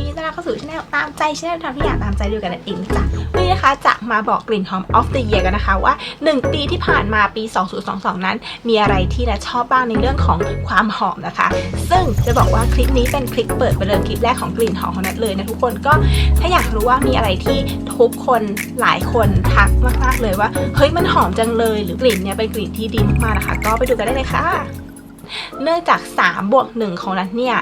ยินดีต้อนรับเข้าสู่ช anel ตามใจช anel ทำทุกอย่างตามใจเดียวกันนั่นเองจ้ะวันนี้นะคะจะมาบอกกลิ่นหอม of the year กันนะคะว่า 1 ปีที่ผ่านมาปี 2022 นั้น มีอะไรที่นัทชอบบ้างในเรื่องของความหอมนะคะ ซึ่งจะบอกว่าคลิปนี้เป็นคลิปเปิดประเดิมคลิปแรกของกลิ่นหอมของนัทเลยนะทุกคนก็ถ้าอยากรู้ว่ามีอะไรที่ทุกคนหลายคนทักมากๆเลยว่าเฮ้ยมันหอมจังเลย หรือกลิ่นเนี่ยเป็นกลิ่นที่ดีมากๆนะคะ ก็ไปดูกันได้เลยค่ะ เนื่องจาก3บวก1ของนัทเนี่ย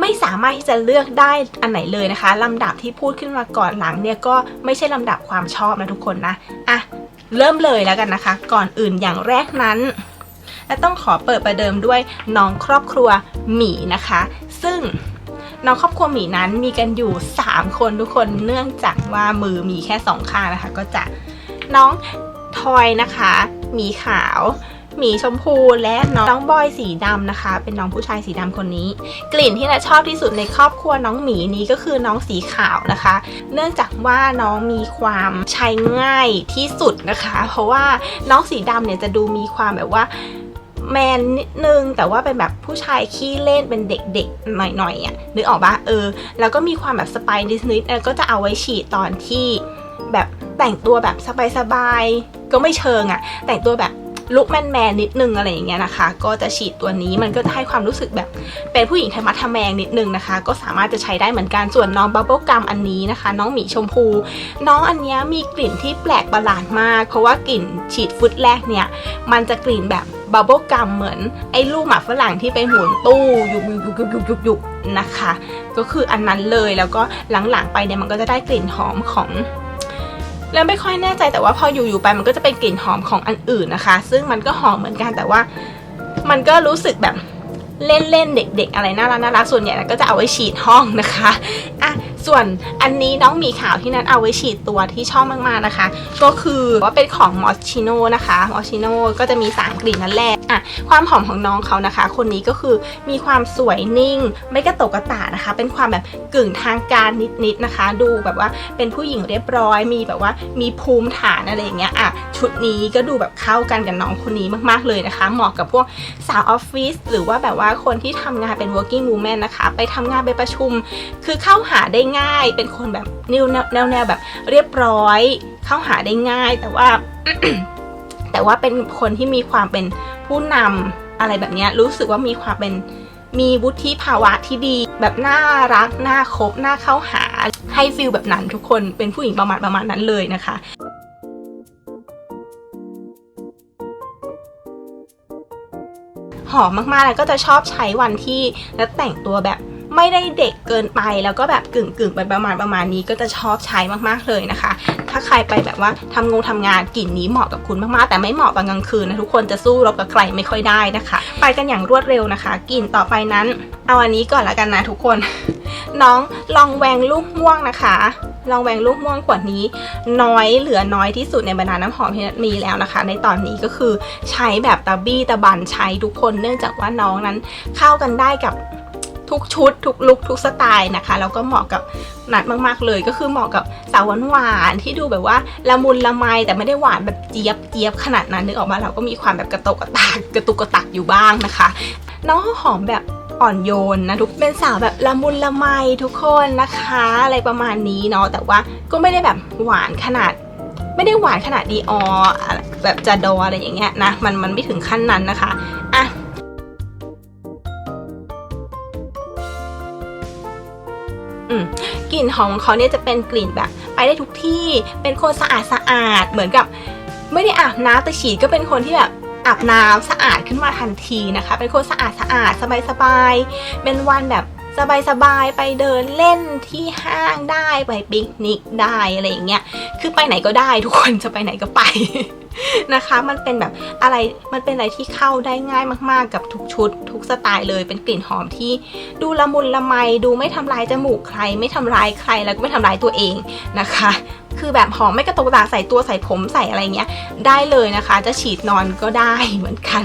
ไม่สามารถที่จะเลือกได้อันไหนเลยนะคะลำดับที่พูดขึ้นมาก่อนหลังเนี่ยก็ไม่ใช่ลำดับความชอบนะทุกคนนะอะเริ่มเลยแล้วกันนะคะ ก่อนอื่นอย่างแรกนั้น และต้องขอเปิดประเดิมด้วยน้องครอบครัวหมีนะคะ ซึ่งน้องครอบครัวหมีนั้นมีกันอยู่ 3 คนทุกคนเนื่องจากว่ามือมีแค่สองข้างนะคะ ก็จะน้องทอยนะคะหมีขาว หมีชมพูและน้องบอยสีดำนะคะ เป็นน้องผู้ชายสีดำคนนี้ กลิ่นที่เราชอบที่สุดในครอบครัวน้องหมีนี้ก็คือน้องสีขาวนะคะ เนื่องจากว่าน้องมีความใช้ง่ายที่สุดนะคะ เพราะว่าน้องสีดำเนี่ยจะดูมีความแบบว่าแมนนิดนึงแต่ว่าเป็นแบบผู้ชายขี้เล่นเป็นเด็กๆ หน่อยๆอะนึกออกปะเออ แล้วก็มีความแบบสไปซ์นิดแล้วก็จะเอาไว้ฉีดตอนที่แบบแต่งตัวแบบสบายๆก็ไม่เชิงอะ แต่งตัวแบบ ลุคแมนแมนนิดนึงอะไรอย่างเงี้ยนะคะ ก็จะฉีดตัวนี้มันก็จะให้ความรู้สึกแบบเป็นผู้หญิงไทยมัดทแมงนิดนึงนะคะ ก็สามารถจะใช้ได้เหมือนกันส่วนน้องบับเบิลกัมอันนี้นะคะ น้องหมีชมพู น้องอันเนี้ยมีกลิ่นที่แปลกประหลาดมาก เพราะว่ากลิ่นฉีดฟุตแรกเนี่ยมันจะกลิ่นแบบบับเบิลกัมเหมือนไอ้ลูกหมาฝรั่งที่ไปหมุนตู้ยุบยุบยุบยุบยุบยุบยุบนะคะ ก็คืออันนั้นเลยแล้วก็หลังๆไปเนี่ยมันก็จะได้กลิ่นหอมของ แล้วไม่ค่อยแน่ใจแต่ว่าพออยู่ๆไปมันก็จะเป็นกลิ่นหอมของอันอื่นนะคะ ซึ่งมันก็หอมเหมือนกันแต่ว่า มันก็รู้สึกแบบเล่นๆเด็ก ๆ อะไรน่ารักน่ารักส่วนใหญ่แล้วก็จะเอาไว้ฉีดห้องนะคะอะ ส่วนอันนี้น้องหมีขาวที่นัดเอาไว้ฉีดตัวที่ชอบมากๆนะคะ ก็คือว่าเป็นของมอสชิโนนะคะมอสชิโนก็จะมีสามกลิ่นนั่นแหละอะความหอมของน้องเขานะคะ คนนี้ก็คือมีความสวยนิ่ง ไม่กระตกกระตานะคะ เป็นความแบบกึ่งทางการนิดๆนะคะ ดูแบบว่าเป็นผู้หญิงเรียบร้อย มีแบบว่ามีภูมิฐานอะไรอย่างเงี้ยอะชุดนี้ก็ดูแบบเข้ากันกับน้องคนนี้มากๆเลยนะคะ เหมาะกับพวกสาวออฟฟิศหรือว่าแบบว่าคนที่ทำงานเป็น working woman นะคะ ไปทำงานไปประชุม คือเข้าหาได้ง่าย เป็นคนแบบแนวแนวแนวแบบเรียบร้อย เข้าหาได้ง่าย แต่ว่า แต่ว่าเป็นคนที่มีความเป็นผู้นำอะไรแบบนี้รู้สึกว่ามีความเป็นมีวุฒิภาวะที่ดี แบบน่ารักน่าคบน่าเข้าหา ให้ฟิลแบบนั้นทุกคนเป็นผู้หญิงประมาณประมาณนั้นเลยนะคะหอมมากๆแล้วก็จะชอบใช้วันที่แล้วแต่งตัวแบบ ไม่ได้เด็กเกินไปแล้วก็แบบกึ่งกึ่งไปประมาณประมาณนี้ก็จะชอบใช้มากๆเลยนะคะ ถ้าใครไปแบบว่าทำงงทำงานกลิ่นนี้เหมาะกับคุณมากๆ แต่ไม่เหมาะตอนกลางคืนนะทุกคนจะสู้รบกับใครไม่ค่อยได้นะคะ ไปกันอย่างรวดเร็วนะคะกลิ่นต่อไปนั้น เอาอันนี้ก่อนละกันนะทุกคน น้องลองแวงลูกม่วงนะคะลองแวงลูกม่วงขวดนี้ น้อยเหลือน้อยที่สุดในบรรดาน้ำหอมที่มีแล้วนะคะ ในตอนนี้ก็คือใช้แบบตะบี้ตะบันใช้ทุกคนเนื่องจากว่าน้องนั้นเข้ากันได้กับ ทุกชุด ทุกลุคทุกสไตล์นะคะ แล้วก็เหมาะกับนัดมากๆเลย ก็คือเหมาะกับสาวหวานๆที่ดูแบบว่าละมุนละไมแต่ไม่ได้หวานแบบเจี๊ยบเจี๊ยบขนาดนั้นนึกออกมาเราก็มีความแบบกระตกกระตากกระตุกกระตักอยู่บ้างนะคะ น้องหอมแบบอ่อนโยนนะทุกเป็นสาวแบบละมุนละไมทุกคนนะคะ อะไรประมาณนี้เนาะแต่ว่าก็ไม่ได้แบบหวานขนาดไม่ได้หวานขนาดดีออแบบจาดออะไรอย่างเงี้ยนะมันมันไม่ถึงขั้นนั้นนะคะอะ กลิ่นหอมของเขาเนี่ยจะเป็นกลิ่นแบบ ไปได้ทุกที่เป็นคนสะอาดสะอาดเหมือนกับ ไม่ได้อาบน้ำแต่ฉีดก็เป็นคนที่แบบอาบน้ำสะอาดขึ้นมาทันทีนะคะ เป็นคนสะอาดสะอาดสบายสบายเป็นวันแบบสบายสบายๆไปเดินเล่นที่ห้างได้ไปปิกนิกได้อะไรอย่างเงี้ย คือไปไหนก็ได้ทุกคนจะไปไหนก็ไป นะคะ มันเป็นแบบอะไรมันเป็นอะไรที่เข้าได้ง่ายมากๆ กับทุกชุด ทุกสไตล์เลยเป็นกลิ่นหอมที่ดูละมุนละไมดูไม่ทำลายจมูกใคร ไม่ทำร้ายใครแล้วก็ไม่ทำร้ายตัวเองนะคะ คือแบบหอมไม่กระตุกตาใส่ตัวใส่ผมใส่อะไรเงี้ย ได้เลยนะคะ จะฉีดนอนก็ได้เหมือนกัน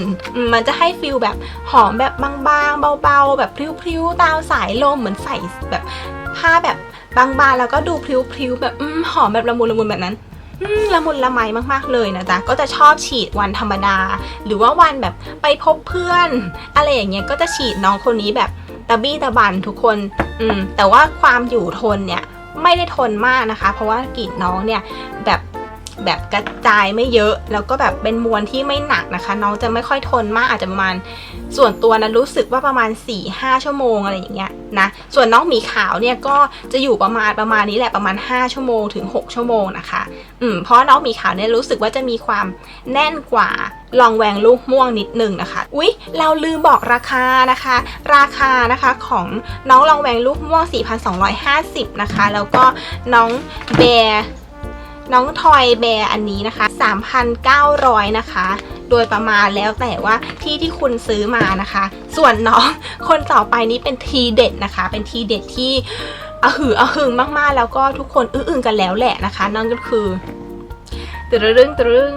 มันจะให้ฟิลแบบหอมแบบบางๆ เบาๆ แบบพริ้วๆตามสายลมเหมือนใส่แบบผ้าแบบบางๆ แล้วก็ดูพริ้วๆแบบอหอมแบบละมุนละมุนแบบนั้น ละมุนละไมมากๆเลยนะจ๊ะก็จะชอบฉีดวันธรรมดา หรือว่าวันแบบไปพบเพื่อน อะไรอย่างเงี้ยก็จะฉีดน้องคนนี้แบบตะบี้ตะบันทุกคน อืมแต่ว่าความอยู่ทนเนี่ยไม่ได้ทนมากนะคะ เพราะว่ากลิ่นน้องเนี่ยแบบ แบบกระจายไม่เยอะ แล้วก็แบบเป็นมวลที่ไม่หนักนะคะ น้องจะไม่ค่อยทนมากอาจจะประมาณส่วนตัวนะรู้สึกว่าประมาณ 4-5 ชั่วโมงอะไรอย่างเงี้ยนะส่วนน้องหมีขาวเนี่ยก็จะอยู่ประมาณประมาณนี้แหละประมาณ 5 ชั่วโมงถึง 6 ชั่วโมงนะคะอืมเพราะน้องหมีขาวเนี่ยรู้สึกว่าจะมีความแน่นกว่าลองแวงลูกม่วงนิดนึงนะคะ อุ๊ย เราลืมบอกราคานะคะ ราคานะคะของน้องลองแวงลูกม่วง 4,250 นะคะ แล้วก็น้องแบร์ น้องทอยแบร์อันนี้นะคะ3,900นะคะ โดยประมาณแล้วแต่ว่าที่ที่คุณซื้อมานะคะ ส่วนน้องคนต่อไปนี้เป็นทีเด็ดนะคะ เป็นทีเด็ดที่อะหืออหึงมากๆ แล้วก็ทุกคนอื้ออึงกันแล้วแหละนะคะ นั่นก็คือตรึงตรึง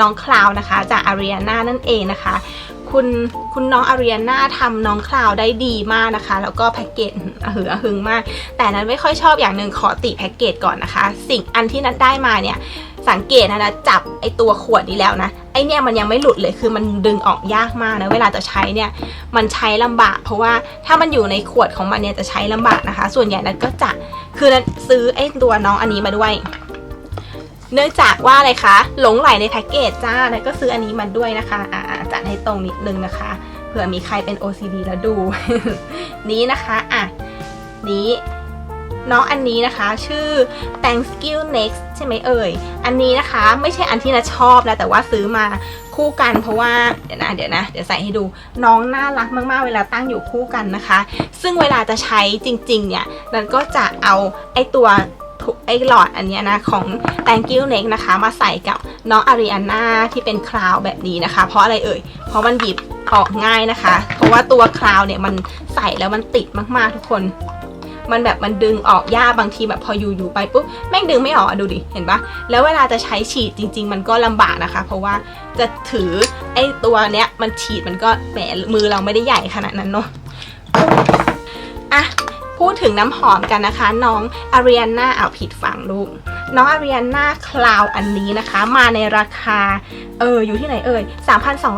น้องคลาวนะคะ จากอารี a นานั่นเองนะคะ คุณคุณน้องอารี a นาทำน้องคลาวได้ดีมากนะคะ แล้วก็แพ็กเกจอะหือหึงมาก แต่นั้นไม่ค่อยชอบอย่างหนึ่งขอติแพ็กเกจก่อนนะคะ สิ่งอันที่นัดได้มาเนี่ยสังเกตนะนะจับไอตัวขวดนี้แล้วนะไอเนี่ยมันยังไม่หลุดเลยคือมันดึงออกยากมากนะเวลาจะใช้เนี่ยมันใช้ลำบาก เพราะว่าถ้ามันอยู่ในขวดของมันเนี่ยจะใช้ลำบากนะคะ ส่วนใหญ่นัดก็จะคือนัดซื้อไอตัวน้องอันนี้มาด้วย เนื่องจากว่าอะไรคะหลงไหลในแพ็กเกจจ้านัดก็ซื้ออันนี้มาด้วยนะคะอ่า จัดให้ตรงนิดนึงนะคะ เผื่อมีใครเป็น OCD แล้วดู นี้นะคะอะนี้น้องอันนี้นะคะชื่อ Thanksgiving Next ใช่ไหมเอ่ย อันนี้นะคะไม่ใช่อันที่นะชอบนะแต่ว่าซื้อมาคู่กันเพราะว่าเดี๋ยวนะเดี๋ยวนะเดี๋ยวใส่ให้ดูน้องน่ารักมากๆ เวลาตั้งอยู่คู่กันนะคะ ซึ่งเวลาจะใช้จริงๆเนี่ยนันก็จะเอาไอตัว ไอหลอดอันเนี้ยนะของ Thank you Next นะคะ มาใส่กับน้องอารี a นาที่เป็นคลาวแบบนี้นะคะ เพราะอะไรเอ่ย เพราะมันหยิบออกง่ายนะคะ เพราะว่าตัวคลาวเนี่ยมันใส่แล้วมันติดมากๆทุกคน มันแบบมันดึงออกยากบางทีแบบพออยู่อยู่ๆไปปุ๊บแม่งดึงไม่ออกดูดิเห็นปะแล้วเวลาจะใช้ฉีดจริง ๆ มันก็ลำบากนะคะ เพราะว่าจะถือไอ้ตัวเนี้ยมันฉีดมันก็แหมมือเราไม่ได้ใหญ่ขนาดนั้นเนาะอะ พูดถึงน้ำหอมกันนะคะ น้องอารี a นาเอาผิดฝั่งลูก น้องอารี a นาคลาวอันนี้นะคะ มาในราคาเอออยู่ที่ไหนเอ่ย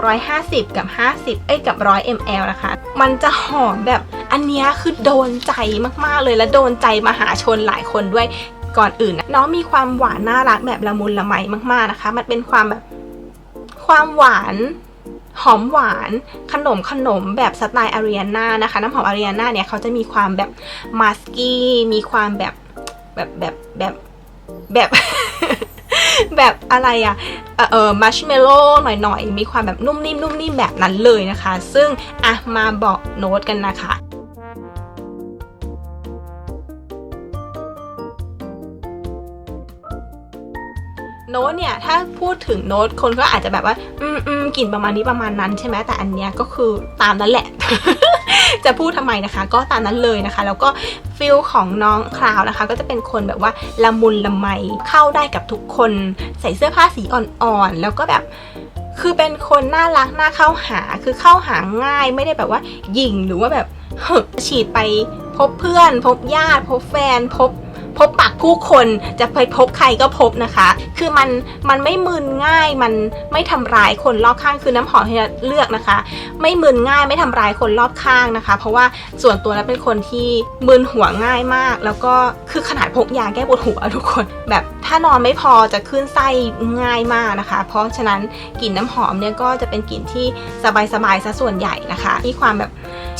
3,250 กับ 50 เอ้ยกับ 100 ml นะคะ มันจะหอมแบบอันนี้คือโดนใจมากๆเลยและโดนใจมหาชนหลายคนด้วยก่อนอื่นนะน้องมีความหวานน่ารักแบบละมุนละไมมากๆนะคะ มันเป็นความแบบความหวาน หอมหวานขนมขนมแบบสไตล์อารี a นานะคะ น้ำหอมอารี a นาเนี่ยเขาจะมีความแบบมาสกี้มีความแบบแบบแบบแบบแบบแบบอะไรอะเออเออมัชเมลโล่หน่อยๆ มีความแบบนุ่มนิ่มนุ่มนิ่มแบบนั้นเลยนะคะ ซึ่งอะมาบอกโน้ตกันนะคะ น้ตเนี่ยถ้าพูดถึงโน้ตคนก็อาจจะแบบว่า อืมอืมกลิ่นประมาณนี้ประมาณนั้นใช่ไหมแต่อันเนี้ยก็คือตามนั้นแหละ จะพูดทำไมนะคะ ก็ตามนั้นเลยนะคะ แล้วก็ฟิลของน้องคลาวนะคะ ก็จะเป็นคนแบบว่าละมุนละไมเข้าได้กับทุกคนใส่เสื้อผ้าสีอ่อนๆแล้วก็แบบคือเป็นคนน่ารักน่าเข้าหาคือเข้าหาง่ายไม่ได้แบบว่าหยิ่งหรือว่าแบบฉีดไปพบเพื่อน พบญาติ พบแฟนพบ พบปากผู้คนจะไปพบใครก็พบนะคะ คือมันมันไม่มึนง่ายมันไม่ทำร้ายคนรอบข้างคือน้ำหอมที่เราเลือกนะคะ ไม่มึนง่ายไม่ทำร้ายคนรอบข้างนะคะ เพราะว่าส่วนตัวแล้วเป็นคนที่มึนหัวง่ายมาก แล้วก็คือขนาดพกยาแก้ปวดหัวทุกคน แบบถ้านอนไม่พอจะขึ้นไส้ง่ายมากนะคะ เพราะฉะนั้นกลิ่นน้ำหอมเนี่ยก็จะเป็นกลิ่นที่สบายๆซะส่วนใหญ่นะคะมีความแบบ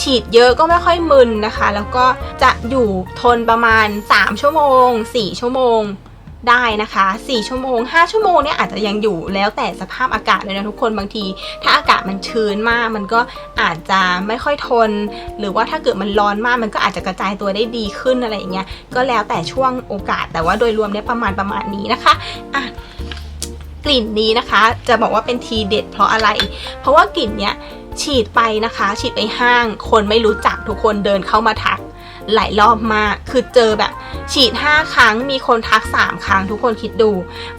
ฉีดเยอะก็ไม่ค่อยมึนนะคะ แล้วก็จะอยู่ทนประมาณ 3 ชั่วโมง 4 ชั่วโมงได้นะคะ 4 ชั่วโมง 5 ชั่วโมงเนี่ยอาจจะยังอยู่แล้วแต่สภาพอากาศเลยนะทุกคนบางที ถ้าอากาศมันชื้นมาก มันก็อาจจะไม่ค่อยทน หรือว่าถ้าเกิดมันร้อนมากมันก็อาจจะกระจายตัวได้ดีขึ้นอะไรอย่างเงี้ยก็แล้วแต่ช่วงโอกาส แต่ว่าโดยรวมเนี่ยประมาณประมาณนี้นะคะอะกลิ่นนี้นะคะ จะบอกว่าเป็นทีเด็ดเพราะอะไร เพราะว่ากลิ่นเนี้ย ฉีดไปนะคะ ฉีดไปห้าง คนไม่รู้จักทุกคนเดินเข้ามาทัก หลายรอบมาก คือเจอแบบ ฉีด 5 ครั้งมีคนทัก 3 ครั้งทุกคนคิดดู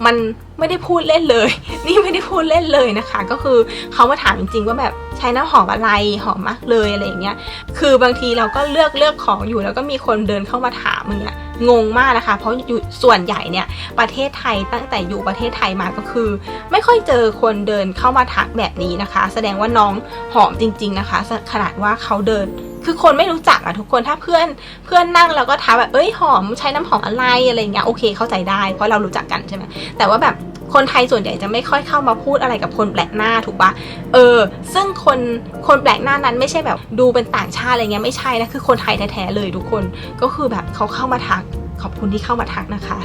มัน ไม่ได้พูดเล่นเลย นี่ไม่ได้พูดเล่นเลยนะคะ ก็คือเขามาถามจริงๆว่าแบบใช้น้ำหอมอะไรหอมมากเลยอะไรอย่างเงี้ย คือบางทีเราก็เลือกเลือกของอยู่แล้วก็มีคนเดินเข้ามาถามมึงอะงงมากนะคะ เพราะอยู่ส่วนใหญ่เนี่ยประเทศไทยตั้งแต่อยู่ประเทศไทยมาก็คือ ไม่ค่อยเจอคนเดินเข้ามาทักแบบนี้นะคะ แสดงว่าน้องหอมจริง ๆนะคะ ขนาดว่าเขาเดิน คือคนไม่รู้จักอะทุกคนถ้าเพื่อนเพื่อนนั่งแล้วก็ถาแบบเอ้ยหอมใช้น้ำหอมอะไรอะไรเงี้ยโอเคเข้าใจได้เพราะเรารู้จักกันใช่ไหมแต่ว่าแบบคนไทยส่วนใหญ่จะไม่ค่อยเข้ามาพูดอะไรกับคนแปลกหน้าถูกปะเออ ซึ่งคนคนแปลกหน้านั้นไม่ใช่แบบดูเป็นต่างชาติอะไรเงี้ยไม่ใช่นะคือคนไทยแท้ๆเลยทุกคนก็คือแบบเขาเข้ามาทักขอบคุณที่เข้ามาทักนะคะ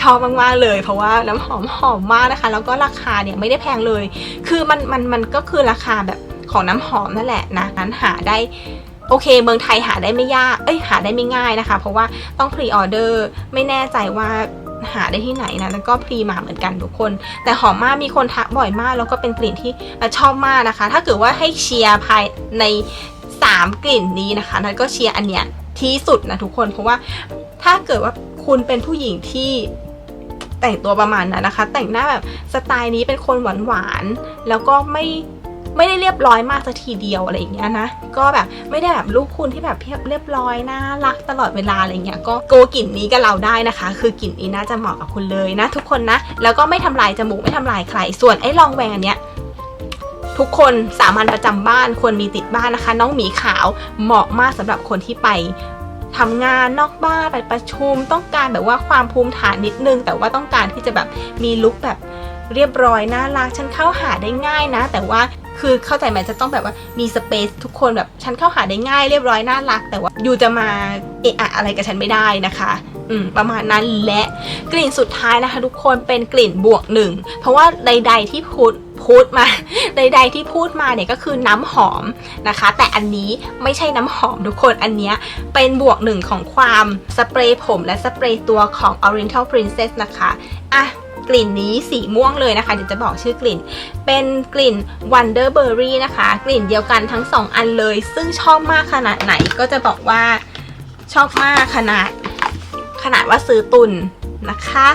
ชอบมากๆเลย เพราะว่าน้ำหอมหอมมากนะคะ แล้วก็ราคาเนี่ยไม่ได้แพงเลย คือมันมันมันก็คือราคาแบบของน้ำหอมนั่นแหละนะนั้นหาได้ โอเค เมืองไทยหาได้ไม่ยาก เอ้ยหาได้ไม่ง่ายนะคะ เพราะว่าต้องพรีออเดอร์ไม่แน่ใจว่าหาได้ที่ไหนนะแล้วก็พรีมาเหมือนกันทุกคน แต่หอมมากมีคนทักบ่อยมาก แล้วก็เป็นกลิ่นที่ชอบมากนะคะ ถ้าเกิดว่าให้เชียร์ภายใน 3 กลิ่นนี้นะคะนั้นก็เชียร์อันเนี้ยที่สุดนะทุกคนเพราะว่าถ้าเกิดว่าคุณเป็นผู้หญิงที่แต่งตัวประมาณนั้นนะคะ แต่งหน้าแบบสไตล์นี้เป็นคนหวานๆแล้วก็ไม่ ไม่ได้เรียบร้อยมากสักทีเดียวอะไรอย่างเงี้ยนะ ก็แบบไม่ได้แบบลูกคุณที่แบบเรียบเรียบร้อยน่ารักตลอดเวลาอะไรเงี้ยก็โกกลิ่นนี้กับเราได้นะคะ คือกลิ่นนี้น่าจะเหมาะกับคุณเลยนะ ทุกคนนะ แล้วก็ไม่ทำลายจมูกไม่ทำลายใคร ส่วนไอ้ลองแวงอันเนี้ยทุกคนสามัญประจำบ้านควรมีติดบ้านนะคะ น้องหมีขาวเหมาะมากสำหรับคนที่ไปทำงานนอกบ้านไปประชุม ต้องการแบบว่าความภูมิฐานนิดนึง แต่ว่าต้องการที่จะแบบมีลุคแบบเรียบร้อยน่ารักฉันเข้าหาได้ง่ายนะ แต่ว่า คือเข้าใจไหมจะต้องแบบว่ามีสเปซทุกคนแบบฉันเข้าหาได้ง่ายเรียบร้อยน่ารัก แต่ว่าอยู่จะมาเอะอะอะไรกับฉันไม่ได้นะคะอืมประมาณนั้นและกลิ่นสุดท้ายนะคะ ทุกคนเป็นกลิ่นบวกหนึ่งเพราะว่าใด ๆ ที่พูดพูดมาใดๆที่พูดมาเนี่ยก็คือน้ำหอมนะคะ แต่อันนี้ไม่ใช่น้ำหอมทุกคนอันเนี้ยเป็นบวกหนึ่งของความสเปรย์ผมและสเปรย์ตัวของ Oriental Princess นะคะอะ กลิ่นนี้สีม่วงเลยนะคะเดี๋ยวจะบอกชื่อกลิ่น เป็นกลิ่น Wonderberry นะคะ กลิ่นเดียวกันทั้งสองอันเลย ซึ่งชอบมากขนาดไหนก็จะบอกว่าชอบมากขนาดขนาดว่าซื้อตุนนะคะ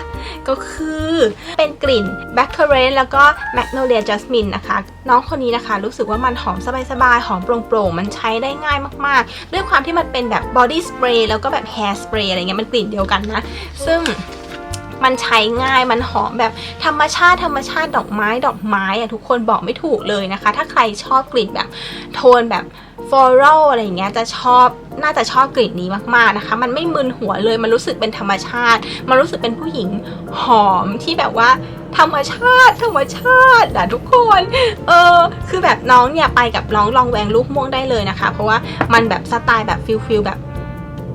ก็คือเป็นกลิ่น b a c k e r e แล้วก็ Magnolia Jasmine นะคะ น้องคนนี้นะคะ รู้สึกว่ามันหอมสบายๆ หอมโปร่งๆ มันใช้ได้ง่ายมากๆ ด้วยความที่มันเป็นแบบ body spray แล้วก็แบบ hair spray อะไรเงี้ยมันกลิ่นเดียวกันนะ ซึ่ง มันใช้ง่ายมันหอมแบบธรรมชาติธรรมชาติดอกไม้ดอกไม้อะทุกคนบอกไม่ถูกเลยนะคะ ถ้าใครชอบกลิ่นแบบโทนแบบ floral อะไรอย่างเงี้ยจะชอบน่าจะชอบกลิ่นนี้มากๆนะคะ มันไม่มึนหัวเลย มันรู้สึกเป็นธรรมชาติ มันรู้สึกเป็นผู้หญิงหอมที่แบบว่าธรรมชาติ ธรรมชาติอะทุกคน เออ คือแบบน้องเนี่ยไปกับน้องลองแวงลูกม่วงได้เลยนะคะ เพราะว่ามันแบบสไตล์แบบฟิลฟิลแบบ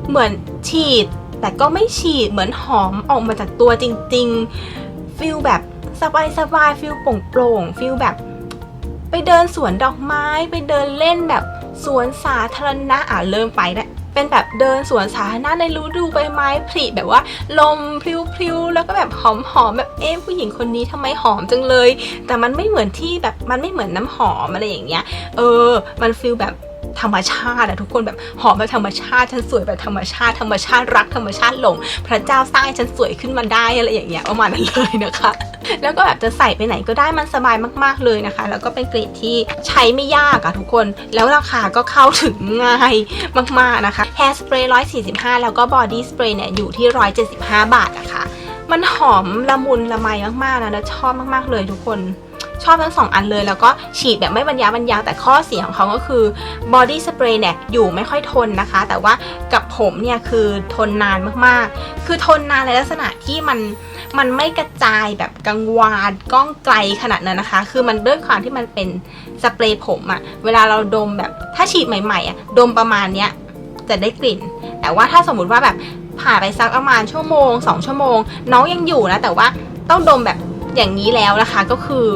เหมือนฉีด แต่ก็ไม่ฉีดเหมือนหอมออกมาจากตัวจริง ๆฟิลแบบสบายสบายฟิลโปร่งๆฟิลแบบ ไปเดินสวนดอกไม้ ไปเดินเล่นแบบสวนสาธารณะอะเริ่มไปแล้วเป็นแบบเดินสวนสาธารณะในฤดูใบไม้ผลิแบบว่าลมพลิ้วๆแล้วก็แบบหอมๆแบบเอ๊ะผู้หญิงคนนี้ทำไมหอมจังเลย แต่มันไม่เหมือนที่แบบมันไม่เหมือนน้ำหอมอะไรอย่างเงี้ย เออ มันฟิลแบบ ธรรมชาติอะทุกคนแบบหอมแบบธรรมชาติฉันสวยแบบธรรมชาติ ธรรมชาติรักธรรมชาติหลง พระเจ้าสร้างให้ฉันสวยขึ้นมาได้อะไรอย่างเงี้ยประมาณนั้นเลยนะคะ แล้วก็แบบจะใส่ไปไหนก็ได้มันสบายมาก ๆเลยนะคะ แล้วก็เป็นกลิ่นที่ใช้ไม่ยากอะทุกคน แล้วราคาก็เข้าถึงง่ายมากๆนะคะ Hair Spray 145แล้วก็ Body Spray เนี่ยอยู่ที่175บาทนะคะมันหอมละมุนละไมมากๆนะแล้วชอบมากๆเลยทุกคน ชอบทั้งสองอันเลย แล้วก็ฉีดแบบไม่บรรยาบรรยังแต่ข้อเสียของเขาก็คือ body spray เนี่ยอยู่ไม่ค่อยทนนะคะ แต่ว่ากับผมเนี่ยคือทนนานมากๆ คือทนนานในลักษณะที่มันมันไม่กระจายแบบกังวานก้องไกลขนาดนั้นนะคะ คือมันด้วยความที่มันเป็นสเปรย์ผมอะเวลาเราดมแบบถ้าฉีดใหม่ๆอะดมประมาณเนี้ยจะได้กลิ่น แต่ว่าถ้าสมมุติว่าแบบผ่านไปสักประมาณชั่วโมงสองชั่วโมง น้องยังอยู่นะ แต่ว่าต้องดมแบบอย่างนี้แล้วนะคะก็คือ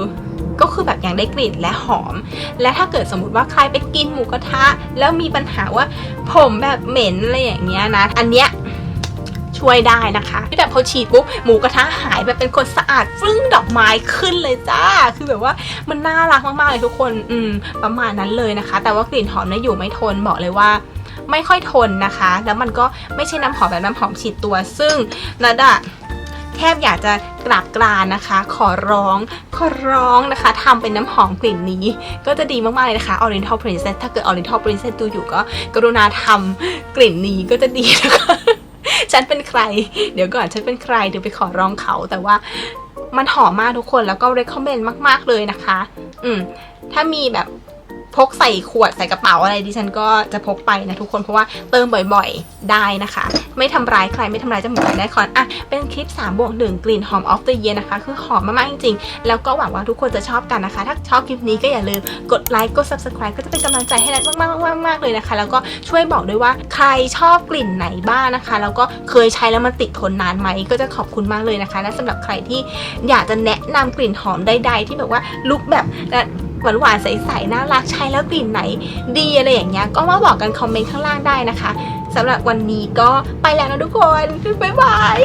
ก็คือแบบยังได้กลิ่นและหอม และถ้าเกิดสมมติว่าใครไปกินหมูกระทะ แล้วมีปัญหาว่าผมแบบเหม็นอะไรอย่างเงี้ยนะ อันเนี้ยช่วยได้นะคะที่แบบพอฉีดปุ๊บหมูกระทะหายแบบเป็นคนสะอาดฟึ่งดอกไม้ขึ้นเลยจ้า คือแบบว่ามันน่ารักมากๆเลยทุกคนอืมประมาณนั้นเลยนะคะ แต่ว่ากลิ่นหอมเนี่ยอยู่ไม่ทนบอกเลยว่าไม่ค่อยทนนะคะ แล้วมันก็ไม่ใช่น้ำหอมแบบน้ำหอมฉีดตัวซึ่งนัดอะ แทบอยากจะกราบกรานนะคะ ขอร้องขอร้องนะคะทำเป็นน้ำหอมกลิ่นนี้ ก็จะดีมากๆเลยนะคะ Oriental Princess ถ้าเกิด Oriental Princess ดูอยู่ก็ กรุณาทำกลิ่นนี้ก็จะดีนะคะฉันเป็นใคร เดี๋ยวก่อนฉันเป็นใครเดี๋ยวไปขอร้องเขาแต่ว่ามันหอมมากทุกคนแล้วก็ recommend มาก ๆ เลยนะคะ อืม ถ้ามีแบบ พกใส่ขวดใส่กระเป๋าอะไรดิฉันก็จะพกไปนะทุกคนเพราะว่าเติมบ่อยๆได้นะคะ ไม่ทำร้ายใครไม่ทำร้ายจมูกได้คอนอะเป็นคลิป3บวก1กลิ่นหอม of the year นะคะ คือหอมมากๆจริงๆ แล้วก็หวังว่าทุกคนจะชอบกันนะคะ ถ้าชอบคลิปนี้ก็อย่าลืมกดไลค์กด subscribe ก็จะเป็นกำลังใจให้นัทมากๆมากๆเลยนะคะ แล้วก็ช่วยบอกด้วยว่าใครชอบกลิ่นไหนบ้างนะคะ แล้วก็เคยใช้แล้วมันติดทนนานไหมก็จะขอบคุณมากเลยนะคะและสำหรับใครที่อยากจะแนะนำกลิ่นหอมใดๆที่แบบว่าลุคแบบ หวานๆใสๆน่ารักใช้แล้วกลิ่นไหน ดีอะไรอย่างเงี้ยก็มาบอกกันคอมเมนต์ข้างล่างได้นะคะสำหรับวันนี้ก็ไปแล้วนะทุกคนบ๊ายบาย